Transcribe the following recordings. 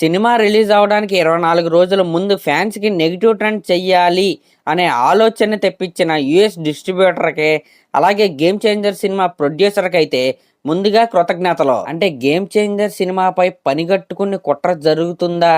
Cinema release అవడానికి ఇరవై నాలుగు రోజుల ముందు ఫ్యాన్స్కి నెగిటివ్ ట్రెండ్ చెయ్యాలి అనే ఆలోచన తెప్పించిన యుఎస్ డిస్ట్రిబ్యూటర్కి అలాగే గేమ్ చేంజర్ సినిమా ప్రొడ్యూసర్కి అయితే ముందుగా కృతజ్ఞతలు. అంటే గేమ్ చేంజర్ సినిమాపై పనిగట్టుకుని కుట్ర జరుగుతుందా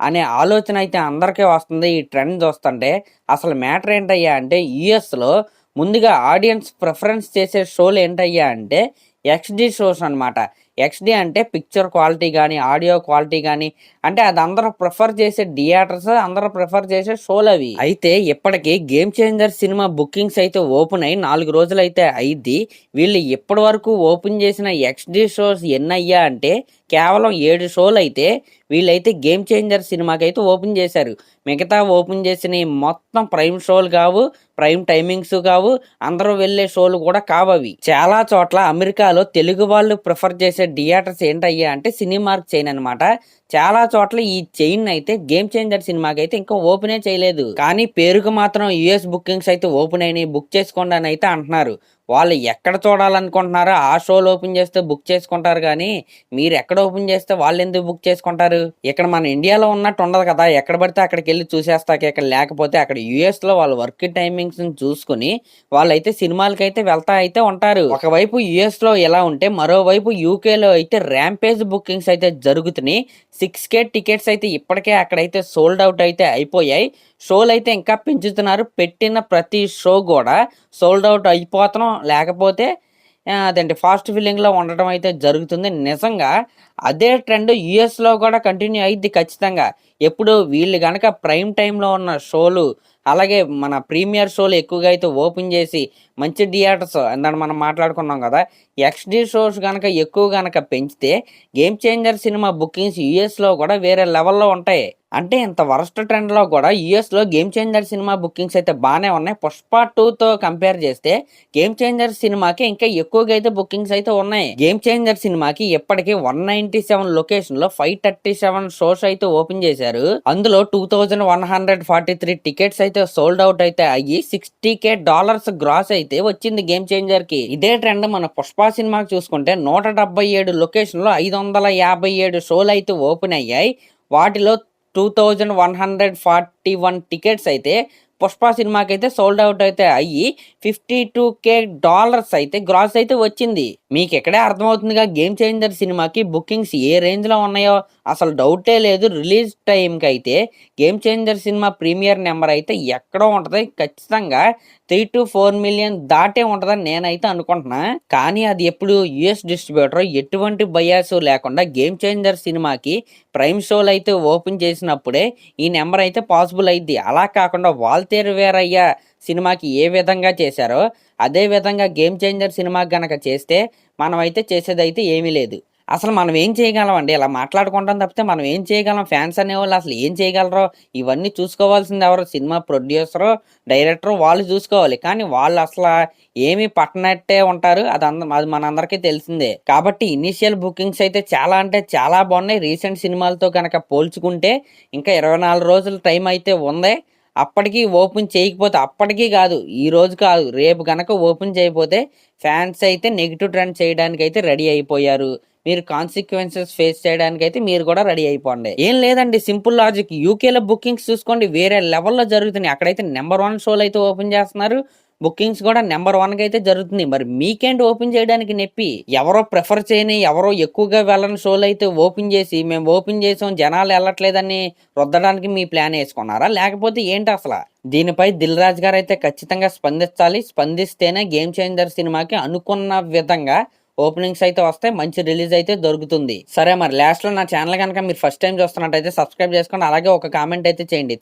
అనే ఆలోచన అయితే అందరికీ వస్తుంది. ఈ ట్రెండ్ చూస్తుంటే అసలు మ్యాటర్ ఏంటయ్యా అంటే యుఎస్లో ముందుగా ఆడియన్స్ ప్రిఫరెన్స్ చేసే షోలు ఏంటయ్యా అంటే ఎక్స్డి షోస్ అనమాట ఎక్స్డి అంటే పిక్చర్ క్వాలిటీ కానీ ఆడియో క్వాలిటీ కానీ అంటే అది అందరూ ప్రిఫర్ చేసే థియేటర్స్ అందరూ ప్రిఫర్ చేసే షోలు అవి. అయితే ఇప్పటికి గేమ్ చేంజర్ సినిమా బుకింగ్స్ అయితే ఓపెన్ అయ్యి నాలుగు రోజులు అయితే అయింది వీళ్ళు ఇప్పటి వరకు ఓపెన్ చేసిన ఎక్స్డి షోస్ ఎన్నయ్యా అంటే కేవలం ఏడు షోలు అయితే వీళ్ళైతే గేమ్ చేంజర్ సినిమాకి అయితే ఓపెన్ చేశారు. మిగతా ఓపెన్ చేసిన మొత్తం ప్రైమ్ షోలు కావు ప్రైమ్ టైమింగ్స్ కావు అందరూ వెళ్ళే షోలు కూడా కావు అవి చాలా చోట్ల అమెరికాలో తెలుగు వాళ్ళు ప్రిఫర్ చేసే థియేటర్స్ ఏంటయ్యా అంటే సినిమార్క్ చైన్ అనమాట చాలా చోట్ల ఈ చైన్ అయితే గేమ్ చేంజర్ సినిమాకి అయితే ఇంకా ఓపెనే చేయలేదు. కానీ పేరుకు మాత్రం యుఎస్ బుకింగ్స్ అయితే ఓపెన్ అయినాయి. బుక్ చేసుకోండి అని అయితే అంటున్నారు. వాళ్ళు ఎక్కడ చూడాలనుకుంటున్నారో ఆ షోలు ఓపెన్ చేస్తే బుక్ చేసుకుంటారు కానీ మీరు ఎక్కడ ఓపెన్ చేస్తే వాళ్ళు ఎందుకు బుక్ చేసుకుంటారు? ఇక్కడ మన ఇండియాలో ఉన్నట్టు ఉండదు కదా. ఎక్కడ పడితే అక్కడికి వెళ్ళి చూసేస్తాక ఇక్కడ. లేకపోతే అక్కడ యుఎస్లో వాళ్ళ వర్క్ టైమింగ్స్ చూసుకుని వాళ్ళైతే సినిమాలకైతే అయితే వెళ్తా అయితే ఉంటారు. ఒకవైపు యుఎస్లో ఎలా ఉంటే మరోవైపు యూకేలో అయితే ర్యాంపేజ్ బుకింగ్స్ అయితే జరుగుతున్నాయి. సిక్స్ కే టికెట్స్ అయితే ఇప్పటికే అక్కడైతే సోల్డ్ అవుట్ అయితే అయిపోయాయి. షోలు అయితే ఇంకా పెంచుతున్నారు. పెట్టిన ప్రతి షో కూడా సోల్డ్ అవుట్ అయిపోతున్నాం. లేకపోతే అదేంటి ఫాస్ట్ ఫిల్లింగ్లో ఉండటం అయితే జరుగుతుంది. నిజంగా అదే ట్రెండ్ యుఎస్లో కూడా కంటిన్యూ అయింది ఖచ్చితంగా. ఎప్పుడు వీళ్ళు కనుక ప్రైమ్ టైంలో ఉన్న షోలు అలాగే మన ప్రీమియర్ షోలు ఎక్కువగా అయితే ఓపెన్ చేసి మంచి థియేటర్స్ ఇందాక మనం మాట్లాడుకున్నాం కదా ఎక్స్డి షోస్ కనుక ఎక్కువ కనుక పెంచితే గేమ్ చేంజర్ సినిమా బుకింగ్స్ యుఎస్లో కూడా వేరే లెవెల్లో ఉంటాయి. అంటే ఇంత వరస్ట్ ట్రెండ్లో కూడా యుఎస్లో గేమ్ చేంజర్ సినిమా బుకింగ్స్ అయితే బాగానే ఉన్నాయి. పుష్ప టూతో కంపేర్ చేస్తే గేమ్ చేంజర్ సినిమాకి ఇంకా ఎక్కువగా అయితే బుకింగ్స్ అయితే ఉన్నాయి. గేమ్ చేంజర్ సినిమాకి ఇప్పటికీ వన్ నైన్టీ సెవెన్ లొకేషన్లో ఫైవ్ థర్టీ సెవెన్ షోస్ అయితే ఓపెన్ చేశారు. అందులో two thousand one hundred forty three tickets అయితే సోల్డ్ అవుట్ అయితే అయ్యి సిక్స్టీ కే డాలర్స్ గ్రాస్ అయితే వచ్చింది గేమ్ చేంజర్కి ఇదే ట్రెండ్ మన పుష్ప సినిమాకి చూసుకుంటే నూట డెబ్బై ఏడు లొకేషన్లో ఐదు వందల యాభై ఏడు షోలు అయితే ఓపెన్ అయ్యాయి. వాటిలో two thousand one hundred forty one tickets అయితే పుష్ప సినిమాకి అయితే సోల్డ్ అవుట్ అయితే అయ్యి ఫిఫ్టీ టూ కే డాలర్స్ అయితే గ్రాస్ అయితే వచ్చింది. మీకు ఎక్కడే అర్థమవుతుందిగా గేమ్ చేంజర్ సినిమాకి బుకింగ్స్ ఏ రేంజ్లో ఉన్నాయో అసలు డౌటే లేదు. రిలీజ్ టైంకి అయితే game changer cinema premiere number అయితే ఎక్కడో ఉంటుంది. ఖచ్చితంగా త్రీ టు ఫోర్ మిలియన్ దాటే ఉంటుందని నేనైతే అనుకుంటున్నా. కానీ అది ఎప్పుడు యుఎస్ డిస్ట్రిబ్యూటర్ ఎటువంటి బయాస్ లేకుండా గేమ్ చేంజర్ సినిమాకి ప్రైమ్ షోలు అయితే ఓపెన్ చేసినప్పుడే ఈ నెంబర్ అయితే పాసిబుల్ అయింది అలా కాకుండా వాల్ వేరయ్య సినిమాకి ఏ విధంగా చేశారో అదే విధంగా గేమ్ చేంజర్ సినిమాకి గనక చేస్తే మనమైతే చేసేదైతే ఏమీ లేదు. అసలు మనం ఏం చేయగలం అండి ఇలా మాట్లాడుకుంటాం తప్పితే మనం ఏం చేయగలం? ఫ్యాన్స్ అనేవాళ్ళు అసలు ఏం చేయగలరో? ఇవన్నీ చూసుకోవాల్సింది ఎవరు? సినిమా ప్రొడ్యూసరు డైరెక్టర్ వాళ్ళు చూసుకోవాలి. కానీ వాళ్ళు అసలు ఏమీ పట్టనట్టే ఉంటారు. అది అంద అది మనందరికీ తెలిసిందే. కాబట్టి ఇనిషియల్ బుకింగ్స్ అయితే చాలా అంటే చాలా బాగున్నాయి. రీసెంట్ సినిమాలతో కనుక పోల్చుకుంటే ఇంకా ఇరవై నాలుగు రోజుల టైం అయితే ఉంది. అప్పటికీ ఓపెన్ చేయకపోతే అప్పటికీ కాదు ఈ రోజు కాదు రేపు కనుక ఓపెన్ చేయకపోతే ఫ్యాన్స్ అయితే నెగిటివ్ ట్రెండ్ చేయడానికి అయితే రెడీ అయిపోయారు. మీరు కాన్సిక్వెన్సెస్ ఫేస్ చేయడానికి అయితే మీరు కూడా రెడీ అయిపోండి. ఏం లేదండి సింపుల్ లాజిక్. యూకేలో బుకింగ్స్ చూసుకోండి వేరే లెవెల్లో జరుగుతున్నాయి. అక్కడైతే నెంబర్ వన్ షోలు అయితే ఓపెన్ చేస్తున్నారు. బుకింగ్స్ కూడా నెంబర్ వన్గా అయితే జరుగుతుంది మరి మీకేంటి ఓపెన్ చేయడానికి నొప్పి? ఎవరో ప్రిఫర్ చేయని ఎవరో ఎక్కువగా వెళ్ళని షోలు అయితే ఓపెన్ చేసి మేము ఓపెన్ చేసాం జనాలు వెళ్ళట్లేదని రుద్దడానికి మీ ప్లాన్ వేసుకున్నారా? లేకపోతే ఏంటి అసలు? దీనిపై దిల్ రాజ్ గారు అయితే ఖచ్చితంగా స్పందించాలి. స్పందిస్తేనే గేమ్ చేంజర్ సినిమాకి అనుకున్న విధంగా ఓపెనింగ్స్ అయితే వస్తాయి మంచి రిలీజ్ అయితే దొరుకుతుంది. సరే మరి లాస్ట్లో నా ఛానల్ కనుక మీరు ఫస్ట్ టైం చూస్తున్నట్టయితే సబ్స్క్రైబ్ చేసుకోండి అలాగే ఒక కామెంట్ అయితే చేయండి.